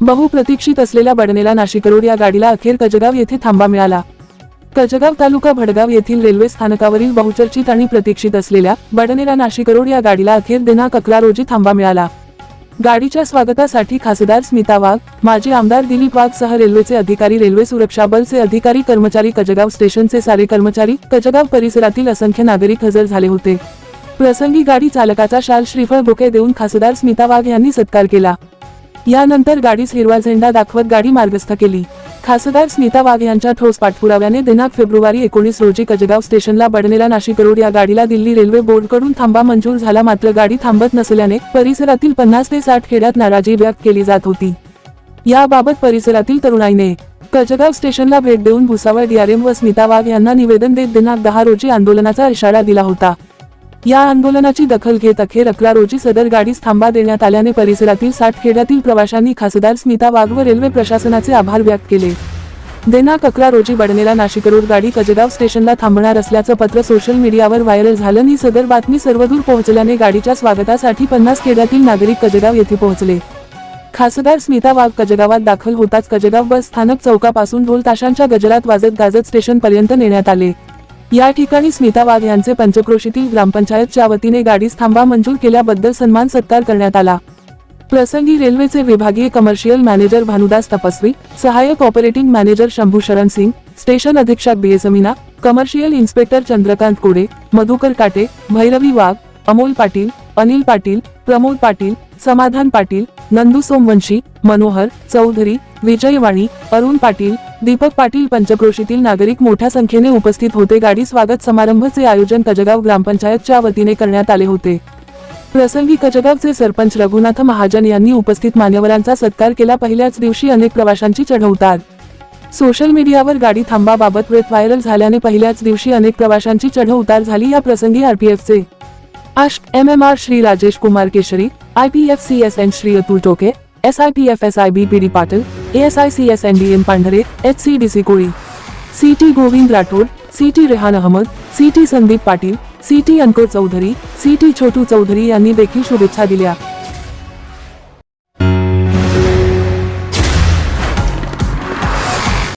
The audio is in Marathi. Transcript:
बहुप्रतीक्षित असलेल्या बडनेला नाशिकरोड या गाडीला अखेर कजगाव येथे थांबा मिळाला. कजगाव तालुका भडगाव येथील रेल्वे स्थानकावरील बहुचर्चित आणि प्रतीक्षित असलेल्या बडनेला नाशिकरोड या गाडीला अखेर दिनांक अकरा रोजी थांबा मिळाला. गाडीच्या स्वागतासाठी खासदार स्मिता वाघ माजी आमदार दिलीप वाघ सह रेल्वेचे अधिकारी रेल्वे सुरक्षा बलचे अधिकारी कर्मचारी कजगाव स्टेशनचे सारे कर्मचारी कजगाव परिसरातील असंख्य नागरिक हजर झाले होते. प्रसंगी गाडी चालकाचा शाल श्रीफळ बुके देऊन खासदार स्मिता वाघ यांनी सत्कार केला. यानंतर गाडीस हिरवा झेंडा दाखवत गाडी मार्गस्थ केली. खासदार स्मिता वाघ यांच्या ठोस पाठपुराव्याने दिनांक फेब्रुवारी एकोणीस रोजी कजगाव स्टेशनला बडनेला नाशिक रोड या गाडीला दिल्ली रेल्वे बोर्डकडून थांबा मंजूर झाला. मात्र गाडी थांबत नसल्याने परिसरातील पन्नास ते साठ खेड्यात नाराजी व्यक्त केली जात होती. याबाबत परिसरातील तरुणाईने कजगाव स्टेशनला भेट देऊन भुसावळ डीआरएम व स्मिता वाघ यांना निवेदन देत दिनांक दहा रोजी आंदोलनाचा इशारा दिला होता. या आंदोलनाची दखल घेत अखेर अकरा रोजी सदर गाडीस थांबा देण्यात आल्याने परिसरातील साठ खेड्यातील प्रवाशांनी खासदार स्मिता वाघ व रेल्वे प्रशासनाचे आभार व्यक्त केले. देनाक अकरा रोजी बडनेला नाशिक रोड गाडी कजगाव स्टेशनला थांबणार असल्याचं पत्र सोशल मीडियावर व्हायरल झालं ही सदर बातमी सर्वदूर पोहोचल्याने गाडीच्या स्वागतासाठी पन्नास खेड्यातील नागरिक कजगाव येथे पोहोचले. खासदार स्मिता वाघ कजगावात दाखल होताच कजगाव बस स्थानक चौकापासून ढोल ताशांच्या गजरात वाजत गाजत स्टेशन पर्यंत नेण्यात आले. या ठिकाणी स्मिता वाघ यांचे पंचक्रोशीतील ग्रामपंचायतच्या वतीने गाडीस थांबा मंजूर केल्याबद्दल सन्मान सत्कार करण्यात आला. प्रसंगी रेल्वेचे विभागीय कमर्शियल मॅनेजर भानुदास तपस्वी सहाय्यक ऑपरेटिंग मॅनेजर शंभू शरण सिंग स्टेशन अधीक्षक B S commercial inspector Chandrakant Kode Madhukar Kate Bhairavi वाघ अमोल पाटील अनिल पाटील प्रमोद पाटील समाधान पाटील नंदू सोमवंशी मनोहर चौधरी विजयवाणी अरुण पाटील दीपक पाटील पंचक्रोशीतील नागरिक मोठ्या संख्येने उपस्थित होते. गाडी स्वागत समारंभचे आयोजन कजगाव ग्रामपंचायतच्या वतीने करण्यात आले होते. प्रसंगी कजगावचे सरपंच रघुनाथ महाजन यांनी उपस्थित मान्यवरांचा सत्कार केला. पहिल्याच दिवशी अनेक प्रवाशांची चढउतार. सोशल मीडियावर गाडी थांबाबाबत व्रेत व्हायरल झाल्याने पहिल्याच दिवशी अनेक प्रवाशांची चढउतार झाली. या प्रसंगी आरपीएफचे आश M M R Shri Rajesh Kumar Keshari I P F C S N Shri Atul Toke S I P F S I B P D Patil A S I C S N D M Pandhare H C D C Koli C T Govind Rathod C T Rehan Ahmed C T Sandeep Patil C T Ankur Chaudhari C T Chhotu Chaudhari यांनी देखील शुभेच्छा दिल्या.